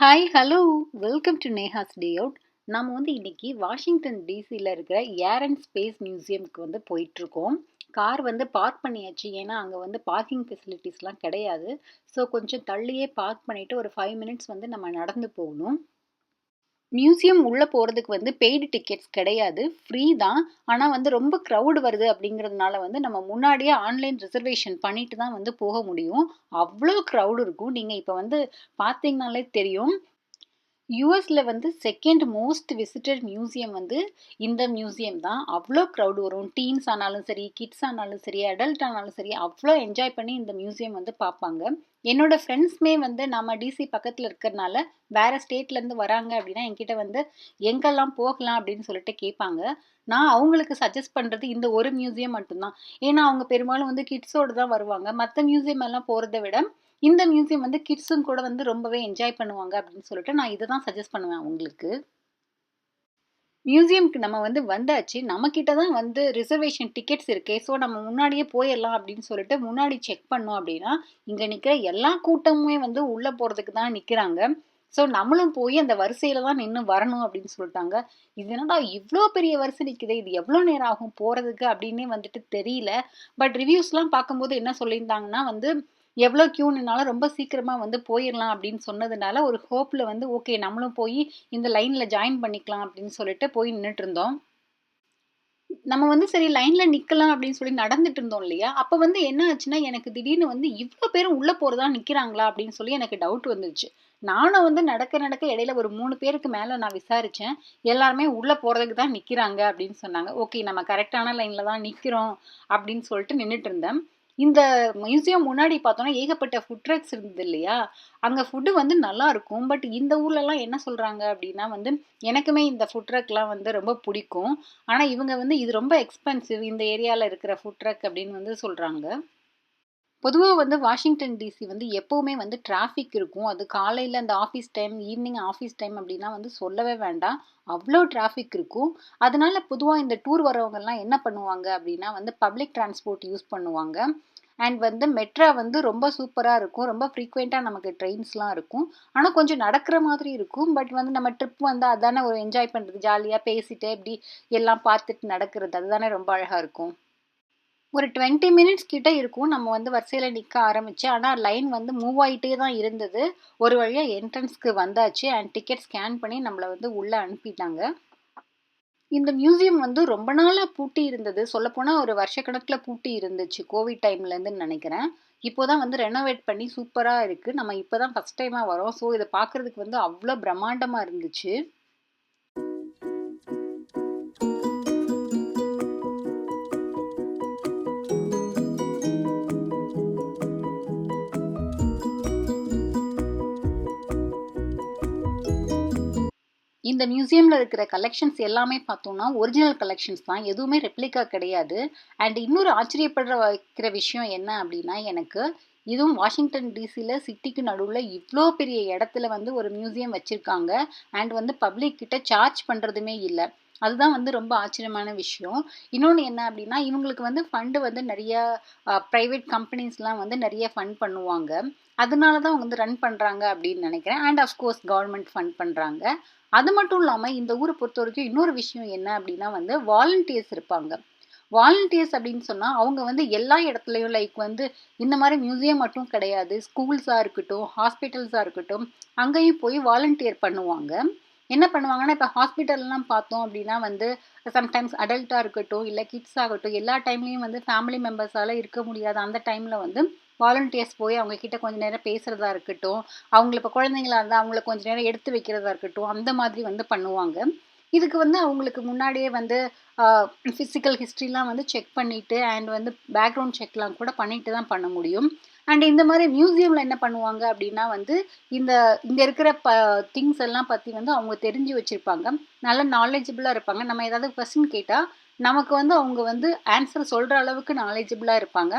Hi hello welcome to Neha's day out நம்ம வந்து இன்றைக்கி வாஷிங்டன் டிசியில் இருக்கிற ஏர் அண்ட் ஸ்பேஸ் மியூசியம்க்கு வந்து போயிட்டுருக்கோம். கார் வந்து பார்க் பண்ணியாச்சு. ஏன்னா அங்கே வந்து பார்க்கிங் ஃபெசிலிட்டிஸ்லாம் கிடையாது. ஸோ கொஞ்சம் தள்ளியே பார்க் பண்ணிவிட்டு ஒரு ஃபைவ் மினிட்ஸ் வந்து நம்ம நடந்து போகணும். மியூசியம் உள்ளே போகிறதுக்கு வந்து பெய்டு டிக்கெட்ஸ் கிடையாது. ஃப்ரீ தான். ஆனால் வந்து ரொம்ப க்ரௌடு வருது அப்படிங்கிறதுனால வந்து நம்ம முன்னாடியே ஆன்லைன் ரிசர்வேஷன் பண்ணிட்டு தான் வந்து போக முடியும். அவ்வளோ க்ரௌடு இருக்கும். நீங்கள் இப்போ வந்து பார்த்தீங்கனாலே தெரியும். யூஎஸில் வந்து செகண்ட் மோஸ்ட் விசிட்டட் மியூசியம் வந்து இந்த மியூசியம் தான். அவ்வளோ க்ரௌடு வரும். டீன்ஸ் ஆனாலும் சரி கிட்ஸ் ஆனாலும் சரி அடல்ட் ஆனாலும் சரி அவ்வளோ என்ஜாய் பண்ணி இந்த மியூசியம் வந்து பார்ப்பாங்க. என்னோடய ஃப்ரெண்ட்ஸுமே வந்து நம்ம டிசி பக்கத்தில் இருக்கிறனால வேறு ஸ்டேட்லேருந்து வராங்க அப்படின்னா என்கிட்ட வந்து எங்கெல்லாம் போகலாம் அப்படின்னு சொல்லிட்டு கேட்பாங்க. நான் அவங்களுக்கு சஜஸ்ட் பண்ணுறது இந்த ஒரு மியூசியம் மட்டும்தான். ஏன்னா அவங்க பெரும்பாலும் வந்து கிட்ஸோடு தான் வருவாங்க. மற்ற மியூசியம் எல்லாம் போகிறத விட இந்த மியூசியம் வந்து கிட்ஸும் கூட வந்து ரொம்பவே என்ஜாய் பண்ணுவாங்க அப்படின்னு சொல்லிட்டு நான் இதை தான் சஜஸ்ட் பண்ணுவேன் உங்களுக்கு. மியூசியம்க்கு நம்ம வந்து வந்தாச்சு. நம்மக்கிட்ட தான் வந்து ரிசர்வேஷன் டிக்கெட்ஸ் இருக்கே. ஸோ நம்ம முன்னாடியே போயிடலாம் அப்படின்னு சொல்லிட்டு முன்னாடி செக் பண்ணோம் அப்படின்னா இங்கே நிற்கிற எல்லா கூட்டமுமே வந்து உள்ளே போகிறதுக்கு தான் நிற்கிறாங்க ஸோ நம்மளும் போய் அந்த வரிசையில் தான் நின்று வரணும் அப்படின்னு சொல்லிட்டாங்க. இது என்னடா இவ்வளோ பெரிய வரிசை நிற்குது இது எவ்வளோ நேரம் ஆகும் போகிறதுக்கு அப்படின்னே வந்துட்டு தெரியல. பட் ரிவ்யூஸ்லாம் பார்க்கும்போது என்ன சொல்லியிருந்தாங்கன்னா வந்து எவ்வளோ க்யூ நின்னாலும் ரொம்ப சீக்கிரமாக வந்து போயிடலாம் அப்படின்னு சொன்னதுனால ஒரு ஹோப்பில் வந்து ஓகே நம்மளும் போய் இந்த லைனில் ஜாயின் பண்ணிக்கலாம் அப்படின்னு சொல்லிட்டு போய் நின்றுட்டு இருந்தோம் நம்ம வந்து சரி லைனில் நிற்கலாம் அப்படின்னு சொல்லி நடந்துட்டு இருந்தோம் இல்லையா? அப்போ வந்து என்ன ஆச்சுன்னா எனக்கு திடீர்னு வந்து இவ்வளோ பேரும் உள்ளே போகிறதா நிற்கிறாங்களா அப்படின்னு சொல்லி எனக்கு டவுட் வந்துருச்சு நானும் வந்து நடக்க நடக்க இடையில ஒரு மூணு பேருக்கு மேலே நான் விசாரித்தேன் எல்லாருமே உள்ளே போகிறதுக்கு தான் நிற்கிறாங்க அப்படின்னு சொன்னாங்க. ஓகே நம்ம கரெக்டான லைனில் தான் நிற்கிறோம் அப்படின்னு சொல்லிட்டு நின்றுட்டு இருந்தேன். இந்த மியூசியம் முன்னாடி பார்த்தோன்னா ஏகப்பட்ட ஃபுட் ட்ரக்ஸ் இருந்தது இல்லையா? அங்கே ஃபுட்டு வந்து நல்லா இருக்கும். பட் இந்த ஊர்லலாம் என்ன சொல்கிறாங்க அப்படின்னா வந்து எனக்குமே இந்த ஃபுட் ட்ரக்லாம் வந்து ரொம்ப பிடிக்கும். ஆனால் இவங்க வந்து இது ரொம்ப எக்ஸ்பென்சிவ் இந்த ஏரியாவில் இருக்கிற ஃபுட் ட்ரக் அப்படின்னு வந்து சொல்கிறாங்க பொதுவாக வந்து வாஷிங்டன் டிசி வந்து எப்போவுமே வந்து டிராஃபிக் இருக்கும். அது காலையில் அந்த office time evening office time அப்படின்னா வந்து சொல்லவே வேண்டாம். அவ்வளோ டிராஃபிக் இருக்கும். அதனால பொதுவாக இந்த டூர் வரவங்கெல்லாம் என்ன பண்ணுவாங்க அப்படின்னா வந்து பப்ளிக் டிரான்ஸ்போர்ட் யூஸ் பண்ணுவாங்க. அண்ட் வந்து மெட்ரா வந்து ரொம்ப சூப்பராக இருக்கும். ரொம்ப ஃப்ரீக்வெண்ட்டாக நமக்கு ட்ரெயின்ஸ்லாம் இருக்கும். ஆனால் கொஞ்சம் நடக்கிற மாதிரி இருக்கும். பட் வந்து நம்ம ட்ரிப் வந்து அதானே ஒரு என்ஜாய் பண்ணுறது ஜாலியாக பேசிட்டு இப்படி எல்லாம் பார்த்துட்டு நடக்கிறது. அதுதானே ரொம்ப அழகாக இருக்கும். ஒரு டுவெண்ட்டி மினிட்ஸ் கிட்ட இருக்கும். நம்ம வந்து வரிசையில் நிற்க ஆரம்பிச்சு ஆனால் லைன் வந்து மூவ் ஆகிட்டே தான் இருந்தது. ஒரு வழியாக என்ட்ரன்ஸ்க்கு வந்தாச்சு. அண்ட் டிக்கெட் ஸ்கேன் பண்ணி நம்மளை வந்து உள்ளே அனுப்பிட்டாங்க. இந்த மியூசியம் வந்து ரொம்ப நாளாக பூட்டி இருந்தது. சொல்லப்போனால் ஒரு வருஷக்கணக்கில் பூட்டி இருந்துச்சு. கோவிட் டைம்லேருந்து நினைக்கிறேன். இப்போ தான் வந்து ரெனோவேட் பண்ணி சூப்பராக இருக்குது நம்ம இப்போ தான் ஃபஸ்ட் டைமாக வரோம். ஸோ இதை பார்க்குறதுக்கு வந்து அவ்வளோ பிரம்மாண்டமாக இருந்துச்சு. இந்த மியூசியமில் இருக்கிற கலெக்ஷன்ஸ் எல்லாமே பார்த்தோம்னா ஒரிஜினல் கலெக்ஷன்ஸ் தான். எதுவுமே ரெப்ளிகா கிடையாது. அண்ட் இன்னொரு ஆச்சரியப்படுற வைக்கிற விஷயம் என்ன அப்படின்னா எனக்கு இதுவும் வாஷிங்டன் டிசியில் சிட்டிக்கு நடுவில் இவ்வளோ பெரிய இடத்துல வந்து ஒரு மியூசியம் வச்சுருக்காங்க. அண்ட் வந்து பப்ளிக் கிட்ட சார்ஜ் பண்ணுறதுமே இல்லை. அதுதான் வந்து ரொம்ப ஆச்சரியமான விஷயம். இன்னொன்று என்ன அப்படின்னா இவங்களுக்கு வந்து ஃபண்டு வந்து நிறைய ப்ரைவேட் கம்பெனிஸ்லாம் வந்து நிறைய ஃபண்ட் பண்ணுவாங்க. அதனால தான் அவங்க வந்து ரன் பண்ணுறாங்க அப்படின்னு நினைக்கிறேன். அண்ட் அஃப்கோர்ஸ் கவர்மெண்ட் ஃபண்ட் பண்ணுறாங்க அது மட்டும் இல்லாமல் இந்த ஊரை பொறுத்த வரைக்கும் இன்னொரு விஷயம் என்ன அப்படின்னா வந்து வாலண்டியர்ஸ் இருப்பாங்க. வாலண்டியர்ஸ் அப்படின்னு சொன்னால் அவங்க வந்து எல்லா இடத்துலையும் லைக் வந்து இந்த மாதிரி மியூசியம் மட்டும் கிடையாது. ஸ்கூல்ஸாக இருக்கட்டும் ஹாஸ்பிட்டல்ஸாக இருக்கட்டும் அங்கேயும் போய் வாலண்டியர் பண்ணுவாங்க. என்ன பண்ணுவாங்கன்னா இப்போ ஹாஸ்பிட்டல்லாம் பார்த்தோம் அப்படின்னா வந்து சம்டைம்ஸ் அடல்ட்டாக இருக்கட்டும் இல்லை கிட்ஸ் ஆகட்டும் எல்லா டைம்லேயும் வந்து ஃபேமிலி மெம்பர்ஸால் இருக்க முடியாது. அந்த டைமில் வந்து வாலண்டியர்ஸ் போய் அவங்க கொஞ்சம் நேரம் பேசுகிறதா இருக்கட்டும் அவங்கள இப்போ குழந்தைங்களா இருந்தால் அவங்கள கொஞ்சம் நேரம் எடுத்து வைக்கிறதா இருக்கட்டும் அந்த மாதிரி வந்து பண்ணுவாங்க. இதுக்கு வந்து அவங்களுக்கு முன்னாடியே வந்து ஃபிசிக்கல் ஹிஸ்ட்ரிலாம் வந்து செக் பண்ணிவிட்டு அண்ட் வந்து பேக்ரவுண்ட் செக்லாம் கூட பண்ணிட்டு தான் பண்ண முடியும். அண்ட் இந்த மாதிரி மியூசியமில் என்ன பண்ணுவாங்க அப்படின்னா வந்து இந்த இங்கே இருக்கிற ப திங்ஸ் எல்லாம் பற்றி வந்து அவங்க தெரிஞ்சு வச்சுருப்பாங்க. நல்ல நாலேஜபிளாக இருப்பாங்க. நம்ம ஏதாவது கொஸ்டின் கேட்டால் நமக்கு வந்து அவங்க வந்து ஆன்சர் சொல்கிற அளவுக்கு நாலேஜபிளாக இருப்பாங்க.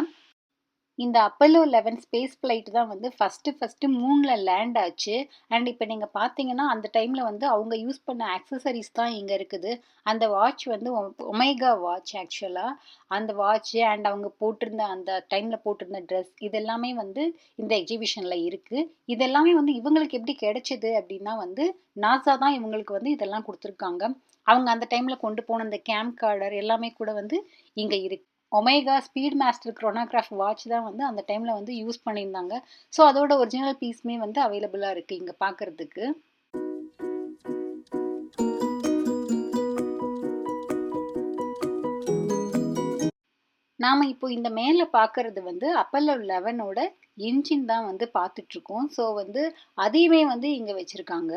இந்த அப்பல்லோ லெவன் ஸ்பேஸ் ஃப்ளைட் தான் வந்து ஃபஸ்ட்டு ஃபஸ்ட்டு மூணில் லேண்ட் ஆச்சு. அண்ட் இப்போ நீங்கள் பார்த்தீங்கன்னா அந்த டைமில் வந்து அவங்க யூஸ் பண்ண ஆக்சசரிஸ் தான் இங்கே இருக்குது. அந்த வாட்ச் வந்து ஒமேகா வாட்ச் ஆக்சுவலாக அந்த வாட்ச் அண்ட் அவங்க போட்டிருந்த அந்த டைமில் போட்டிருந்த ட்ரெஸ் இதெல்லாமே வந்து இந்த எக்ஸிபிஷனில் இருக்குது இதெல்லாமே வந்து இவங்களுக்கு எப்படி கிடைச்சது அப்படின்னா வந்து நாசா தான் இவங்களுக்கு வந்து இதெல்லாம் கொடுத்துருக்காங்க. அவங்க அந்த டைமில் கொண்டு போன அந்த கேம்ப் கார்டர் எல்லாமே கூட வந்து இங்கே இருக்கு. Omega Speedmaster chronograph watch தான் வந்து அந்த டைமில் வந்து யூஸ் பண்ணியிருந்தாங்க. ஸோ அதோட ஒரிஜினல் பீஸுமே வந்து அவைலபிளாக இருக்குது இங்கே பார்க்குறதுக்கு நாம் இப்போ இந்த மேலே பார்க்குறது வந்து அப்பல்லோ லெவனோட இன்ஜின் தான் வந்து பார்த்துட்ருக்கோம் ஸோ வந்து அதையுமே வந்து இங்கே வச்சுருக்காங்க.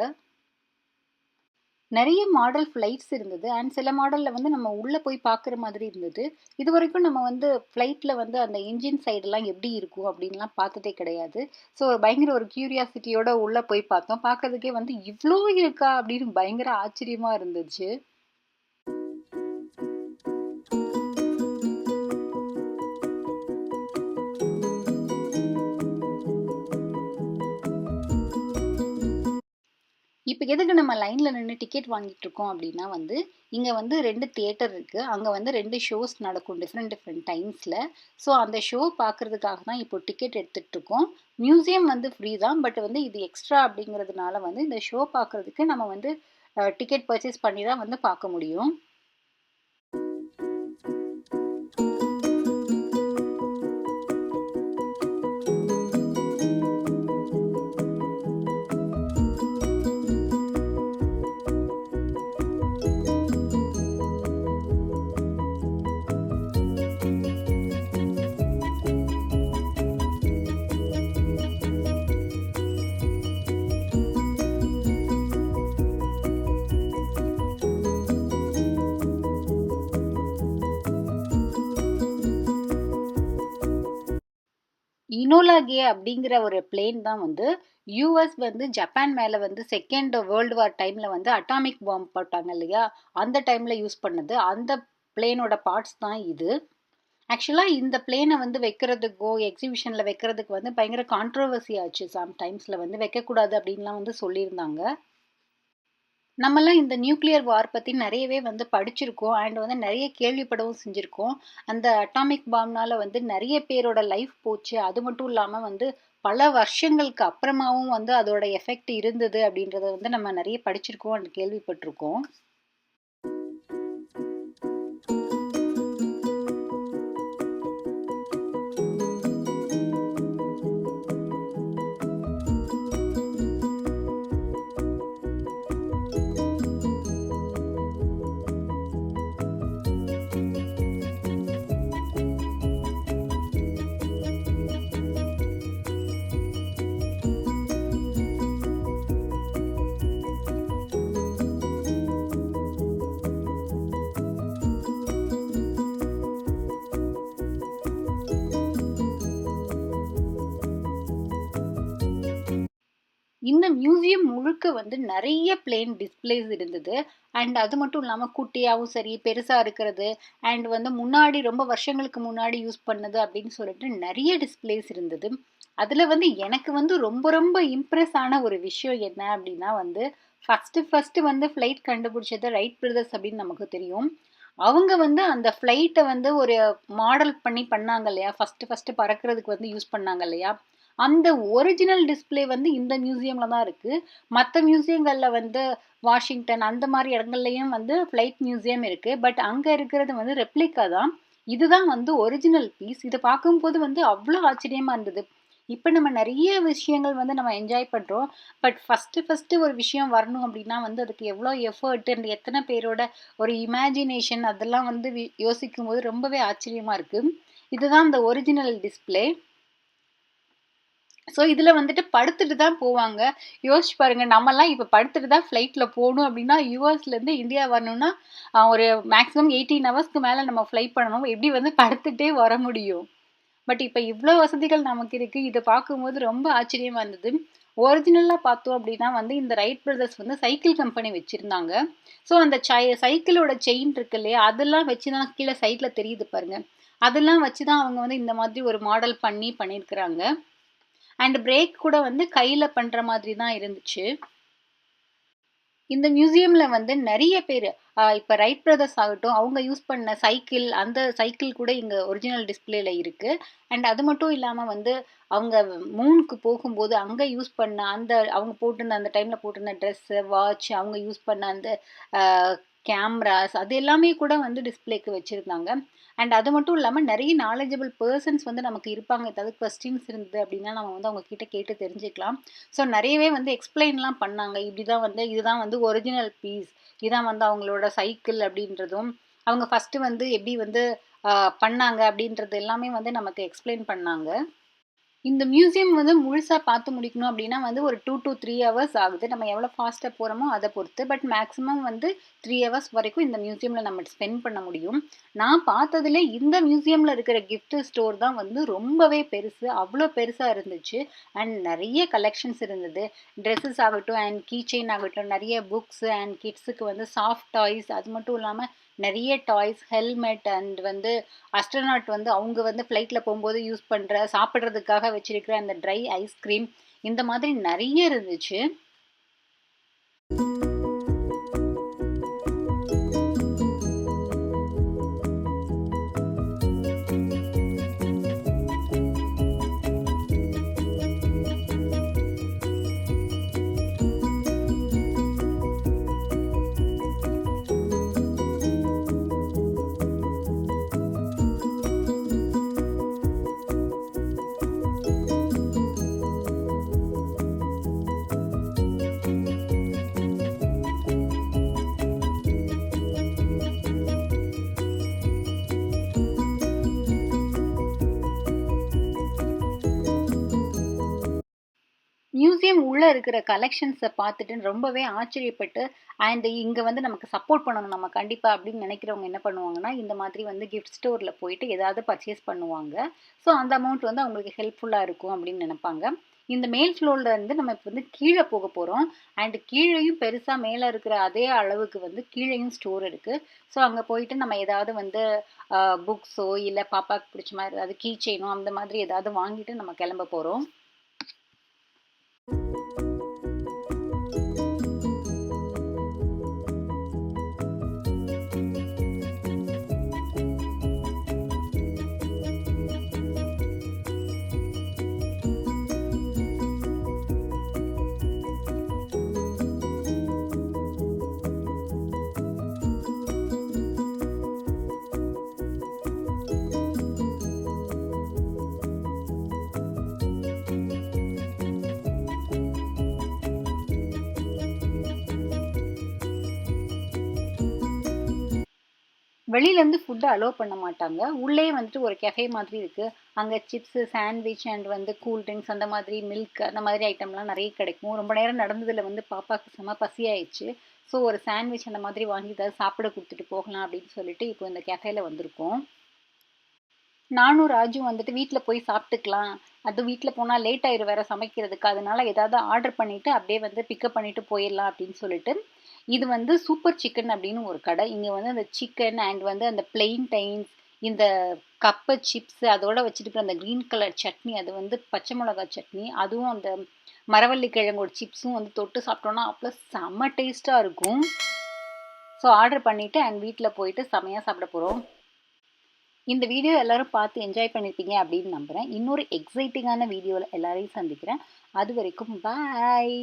நிறைய மாடல் ஃப்ளைட்ஸ் இருந்தது. அண்ட் சில மாடலில் வந்து நம்ம உள்ளே போய் பார்க்குற மாதிரி இருந்தது. இது வரைக்கும் நம்ம வந்து ஃப்ளைட்டில் வந்து அந்த இன்ஜின் சைடெல்லாம் எப்படி இருக்கும் அப்படின்லாம் பார்த்ததே கிடையாது. ஸோ பயங்கர ஒரு க்யூரியாசிட்டியோட உள்ளே போய் பார்த்தோம். பார்க்கறதுக்கே வந்து இவ்வளோ இருக்கா அப்படின்னு பயங்கர ஆச்சரியமாக இருந்துச்சு. இப்போ எதுக்கு நம்ம லைனில் நின்று டிக்கெட் வாங்கிட்டு இருக்கோம் அப்படின்னா வந்து இங்கே வந்து ரெண்டு தியேட்டர் இருக்குது அங்கே வந்து ரெண்டு ஷோஸ் நடக்கும் டிஃப்ரெண்ட் டிஃப்ரெண்ட் டைம்ஸில் ஸோ அந்த ஷோ பார்க்குறதுக்காக தான் இப்போ டிக்கெட் எடுத்துகிட்டு இருக்கோம். மியூசியம் வந்து ஃப்ரீ தான். பட் வந்து இது எக்ஸ்ட்ரா அப்படிங்கிறதுனால வந்து இந்த ஷோ பார்க்குறதுக்கு நம்ம வந்து டிக்கெட் பர்ச்சேஸ் பண்ணி தான் வந்து பார்க்க முடியும். இனோலா கே அப்படிங்கிற ஒரு பிளேன் தான் வந்து யூஎஸ் வந்து ஜப்பான் மேலே வந்து செகண்ட் வேர்ல்டு வார் டைமில் வந்து அட்டாமிக் பாம்பு போட்டாங்க இல்லையா? அந்த டைமில் யூஸ் பண்ணது. அந்த பிளேனோட பார்ட்ஸ் தான் இது. ஆக்சுவலாக இந்த பிளேனை வந்து வைக்கிறதுக்கோ எக்ஸிபிஷனில் வைக்கிறதுக்கு வந்து பயங்கர கான்ட்ரவர்சி ஆச்சு. சம் டைம்ஸில் வந்து வைக்கக்கூடாது அப்படின்லாம் வந்து சொல்லியிருந்தாங்க. நம்மலாம் இந்த நியூக்ளியர் வார் பற்றி நிறையவே வந்து படிச்சிருக்கோம். அண்ட் வந்து நிறைய கேள்விப்படவும் செஞ்சுருக்கோம். அந்த அட்டாமிக் பாம்னால் வந்து நிறைய பேரோட லைஃப் போச்சு. அது மட்டும் இல்லாமல் வந்து பல வருஷங்களுக்கு அப்புறமாவும் வந்து அதோட எஃபெக்ட் இருந்தது அப்படின்றத வந்து நம்ம நிறைய படிச்சிருக்கோம் அண்ட் கேள்விப்பட்டிருக்கோம். இந்த மியூசியம் முழுக்க வந்து நிறைய பிளேன் டிஸ்பிளேஸ் இருந்தது. அண்ட் அது மட்டும் இல்லாமல் குட்டியாகவும் சரி பெருசாக இருக்கிறது. அண்ட் வந்து முன்னாடி ரொம்ப வருஷங்களுக்கு முன்னாடி யூஸ் பண்ணது அப்படின்னு சொல்லிட்டு நிறைய டிஸ்பிளேஸ் இருந்தது. அதில் வந்து எனக்கு வந்து ரொம்ப ரொம்ப இம்ப்ரெஸ் ஆன ஒரு விஷயம் என்ன அப்படின்னா வந்து ஃபஸ்ட்டு ஃபஸ்ட்டு வந்து ஃப்ளைட் கண்டுபிடிச்சது ரைட் பிரதர்ஸ் அப்படின்னு நமக்கு தெரியும். அவங்க வந்து அந்த ஃப்ளைட்டை வந்து ஒரு மாடல் பண்ணி பண்ணாங்க இல்லையா? ஃபஸ்ட்டு ஃபஸ்ட்டு பறக்கிறதுக்கு வந்து யூஸ் பண்ணாங்க இல்லையா? அந்த ஒரிஜினல் டிஸ்பிளே வந்து இந்த மியூசியமில் தான் இருக்குது மற்ற மியூசியங்களில் வந்து வாஷிங்டன் அந்த மாதிரி இடங்கள்லையும் வந்து ஃப்ளைட் மியூசியம் இருக்குது பட் அங்கே இருக்கிறது வந்து ரெப்ளிகா தான். இதுதான் வந்து ஒரிஜினல் பீஸ் இதை பார்க்கும்போது வந்து அவ்வளோ ஆச்சரியமாக இருந்தது. இப்போ நம்ம நிறைய விஷயங்கள் வந்து நம்ம என்ஜாய் பண்ணுறோம் பட் ஃபஸ்ட்டு ஃபஸ்ட்டு ஒரு விஷயம் வரணும் அப்படின்னா வந்து அதுக்கு எவ்வளோ எஃபர்ட் அண்ட் எத்தனை பேரோட ஒரு இமேஜினேஷன் அதெல்லாம் வந்து யோசிக்கும் போது ரொம்பவே ஆச்சரியமாக இருக்குது இதுதான் இந்த ஒரிஜினல் டிஸ்பிளே ஸோ இதில் வந்துட்டு படுத்துட்டு தான் போவாங்க. யோசிச்சு பாருங்கள் நம்மலாம் இப்போ படுத்துட்டு தான் ஃப்ளைட்டில் போகணும் அப்படின்னா யூஎஸ்லேருந்து இந்தியா வரணும்னா ஒரு மேக்ஸிமம் எயிட்டீன் ஹவர்ஸ்க்கு மேலே நம்ம ஃப்ளைட் பண்ணணும். எப்படி வந்து படுத்துகிட்டே வர முடியும்? பட் இப்போ இவ்வளோ வசதிகள் நமக்கு இருக்குது இதை பார்க்கும்போது ரொம்ப ஆச்சரியமாக இருந்தது. ஒரிஜினலாக பார்த்தோம் அப்படின்னா வந்து இந்த ரைட் பிரதர்ஸ் வந்து சைக்கிள் கம்பெனி வச்சுருந்தாங்க. ஸோ அந்த சை சைக்கிளோட செயின் இருக்கு இல்லையா? அதெல்லாம் வச்சு தான் கீழே சைட்டில் தெரியுது பாருங்கள் அதெல்லாம் வச்சு தான் அவங்க வந்து இந்த மாதிரி ஒரு மாடல் பண்ணி பண்ணியிருக்கிறாங்க. அண்ட் பிரேக் கூட வந்து கையில் பண்ணுற மாதிரி தான் இருந்துச்சு. இந்த மியூசியமில் வந்து நிறைய பேர் இப்போ ரைட் பிரதர்ஸ் ஆகட்டும் அவங்க யூஸ் பண்ண சைக்கிள் அந்த சைக்கிள் கூட இங்கே ஒரிஜினல் டிஸ்பிளேல இருக்குது அண்ட் அது மட்டும் இல்லாமல் வந்து அவங்க மூனுக்கு போகும்போது அங்கே யூஸ் பண்ண அந்த அவங்க போட்டிருந்த அந்த டைமில் போட்டிருந்த ட்ரெஸ்ஸு வாட்ச் அவங்க யூஸ் பண்ண அந்த கேமராஸ் அது எல்லாமே கூட வந்து டிஸ்பிளேக்கு வச்சுருந்தாங்க. அண்ட் அது மட்டும் இல்லாமல் நிறைய நாலேஜபிள் பர்சன்ஸ் வந்து நமக்கு இருப்பாங்க. ஏதாவது கொஸ்டின்ஸ் இருந்தது அப்படின்னா நம்ம வந்து அவங்கக்கிட்ட கேட்டு தெரிஞ்சுக்கலாம். ஸோ நிறையவே வந்து எக்ஸ்பிளைன்லாம் பண்ணாங்க. இப்படி தான் வந்து இதுதான் வந்து ஒரிஜினல் பீஸ் இதான் வந்து அவங்களோட சைக்கிள் அப்படின்றதும் அவங்க ஃபஸ்ட்டு வந்து எப்படி வந்து பண்ணாங்க அப்படின்றது எல்லாமே வந்து நமக்கு எக்ஸ்பிளைன் பண்ணாங்க. இந்த மியூசியம் வந்து முழுசாக பார்த்து முடிக்கணும் அப்படின்னா வந்து ஒரு டூ டு த்ரீ ஹவர்ஸ் ஆகுது. நம்ம எவ்வளோ ஃபாஸ்ட்டாக போகிறோமோ அதை பொறுத்து. பட் மேக்ஸிமம் வந்து த்ரீ ஹவர்ஸ் வரைக்கும் இந்த மியூசியமில் நம்ம ஸ்பெண்ட் பண்ண முடியும். நான் பார்த்ததுல இந்த மியூசியமில் இருக்கிற கிஃப்ட் ஸ்டோர் தான் வந்து ரொம்பவே பெருசு அவ்வளோ பெருசாக இருந்துச்சு. அண்ட் நிறைய கலெக்ஷன்ஸ் இருந்தது. ட்ரெஸ்ஸஸ் ஆகட்டும் அண்ட் கீ செயின் ஆகட்டும் நிறைய புக்ஸ் அண்ட் கிட்ஸுக்கு வந்து சாஃப்ட் டாய்ஸ் அது மட்டும் இல்லாமல் நிறைய டாய்ஸ் ஹெல்மெட் அண்ட் வந்து அஸ்ட்ரனாட் வந்து அவங்க வந்து ஃப்ளைட்டில் போகும்போது யூஸ் பண்ணுற சாப்பிட்றதுக்காக வச்சிருக்கிற அந்த ட்ரை ஐஸ்கிரீம் இந்த மாதிரி நிறைய இருந்துச்சு. மியூசியம் உள்ளே இருக்கிற கலெக்ஷன்ஸை பார்த்துட்டு ரொம்பவே ஆச்சரியப்பட்டு அண்ட் இங்கே வந்து நமக்கு சப்போர்ட் பண்ணணும் நம்ம கண்டிப்பாக அப்படின்னு நினைக்கிறவங்க என்ன பண்ணுவாங்கன்னா இந்த மாதிரி வந்து கிஃப்ட் ஸ்டோரில் போயிட்டு ஏதாவது பர்ச்சேஸ் பண்ணுவாங்க. ஸோ அந்த அமௌண்ட் வந்து அவங்களுக்கு ஹெல்ப்ஃபுல்லாக இருக்கும் அப்படின்னு நினைப்பாங்க. இந்த மேல் ஃப்ளோரில் இருந்து நம்ம இப்போ வந்து கீழே போக போகிறோம் அண்ட் கீழேயும் பெருசாக மேலே இருக்கிற அதே அளவுக்கு வந்து கீழேயும் ஸ்டோர் இருக்குது ஸோ அங்கே போயிட்டு நம்ம ஏதாவது வந்து புக்ஸோ இல்லை பாப்பாவுக்கு பிடிச்ச மாதிரி ஏதாவது கீ செயினோ அந்த மாதிரி ஏதாவது வாங்கிட்டு நம்ம கிளம்ப போகிறோம் வெளியிலேருந்து ஃபுட்டை அலோவ் பண்ண மாட்டாங்க. உள்ளே வந்துட்டு ஒரு கெஃபே மாதிரி இருக்குது அங்கே சிப்ஸு சாண்ட்விச் அண்ட் வந்து கூல் ட்ரிங்க்ஸ் அந்த மாதிரி மில்க் அந்த மாதிரி ஐட்டம்லாம் நிறைய கிடைக்கும். ரொம்ப நேரம் நடந்ததில் வந்து பாப்பாவுக்கு செம பசியாயிடுச்சு. ஸோ ஒரு சாண்ட்விச் அந்த மாதிரி வாங்கி ஏதாவது சாப்பிட கொடுத்துட்டு போகலாம் அப்படின்னு சொல்லிட்டு இப்போ இந்த கெஃபேல வந்திருக்கோம். நானும் ராஜு வந்துட்டு வீட்டில் போய் சாப்பிட்டுக்கலாம். அது வீட்டில் போனால் லேட் ஆயிரும் வேற சமைக்கிறதுக்கு. அதனால ஏதாவது ஆர்டர் பண்ணிவிட்டு அப்படியே வந்து பிக்கப் பண்ணிவிட்டு போயிடலாம் அப்படின்னு சொல்லிட்டு இது வந்து சூப்பர் சிக்கன் அப்படின்னு ஒரு கடை. இங்கே வந்து அந்த சிக்கன் அண்ட் வந்து அந்த பிளெயின் டைன்ஸ் இந்த கப்பை சிப்ஸ் அதோட வச்சுருக்கிற அந்த க்ரீன் கலர் சட்னி அது வந்து பச்சை மிளகா சட்னி அதுவும் அந்த மரவள்ளி கிழங்கோட சிப்ஸும் வந்து தொட்டு சாப்பிட்டோன்னா அவ்வளோ செம்ம டேஸ்ட்டாக இருக்கும். ஸோ ஆர்டர் பண்ணிவிட்டு அண்ட் வீட்டில் போயிட்டு செமையாக சாப்பிட போகிறோம் இந்த வீடியோ எல்லோரும் பார்த்து என்ஜாய் பண்ணியிருப்பீங்க அப்படின்னு நம்புகிறேன் இன்னொரு எக்ஸைட்டிங்கான வீடியோவில் எல்லாரையும் சந்திக்கிறேன். அது வரைக்கும் பாய்